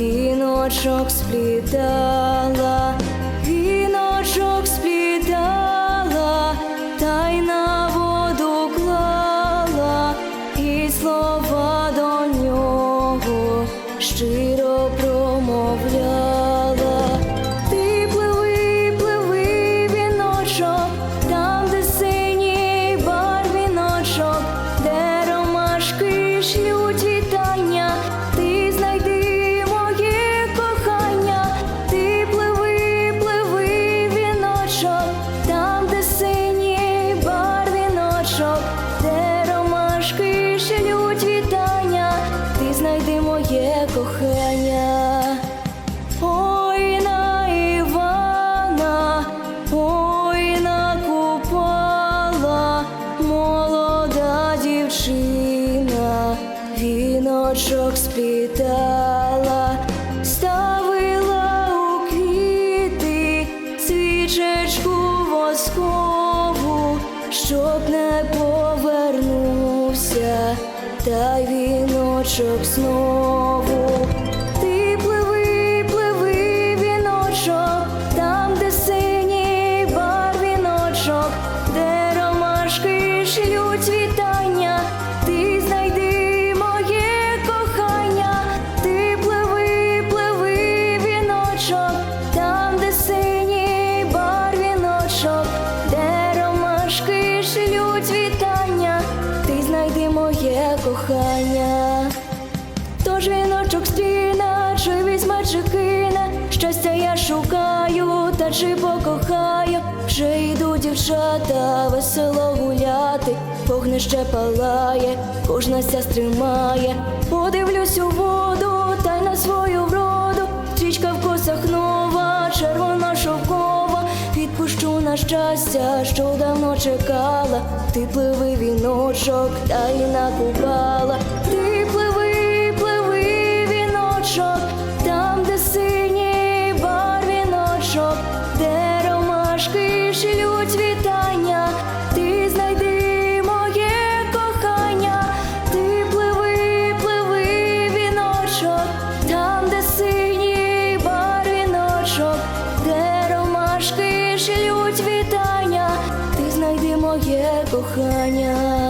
віночок сплітала, віночок сплітала, та й на воду клала, і слова до нього щиро. Кохання. Ой на Івана, ой Купала, молода дівчина, віночок сплітала, ставила у квіти свічечку воскову, щоб не повернувся, та й віночок знову. Ромашки шлють вітання, ти знайди моє кохання, ти пливи, пливи, віночок, там, де синій бар віночок, де ромашки шлють вітання, ти знайди моє кохання. Тож віночок стріне, чи візьме, чи кине, щастя я шукаю, та чи покохаю, вже йду дівчата весело гуляти, вогнище палає, кожна ся стримає, подивлюсь у воду, та й на свою вроду, стрічка в косах нова, червона шовкова, відпущу на щастя, що давно чекала, ти пливи віночок, та й накупала, ти ромашки вітання, ти знайди моє кохання, ти пливи, пливи, віночок, там, де синій бар віночок, де ромашки шлють вітання, ти знайди моє кохання.